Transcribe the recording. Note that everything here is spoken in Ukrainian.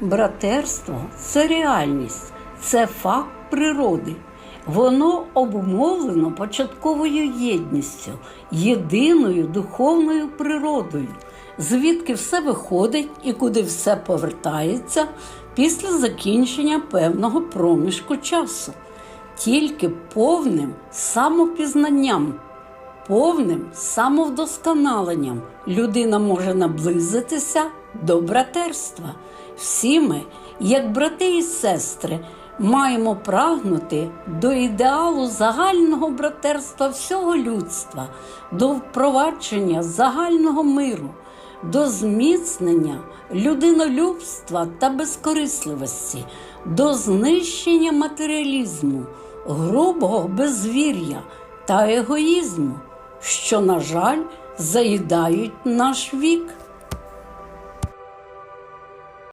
Братерство це реальність, це факт природи. Воно обумовлено початковою єдністю, єдиною духовною природою, звідки все виходить і куди все повертається після закінчення певного проміжку часу. Тільки повним самопізнанням повним самовдосконаленням людина може наблизитися до братерства. Всі ми, як брати і сестри, маємо прагнути до ідеалу загального братерства всього людства, до впровадження загального миру, до зміцнення людинолюбства та безкорисливості, до знищення матеріалізму, грубого безвір'я та егоїзму, що, на жаль, заїдають наш вік.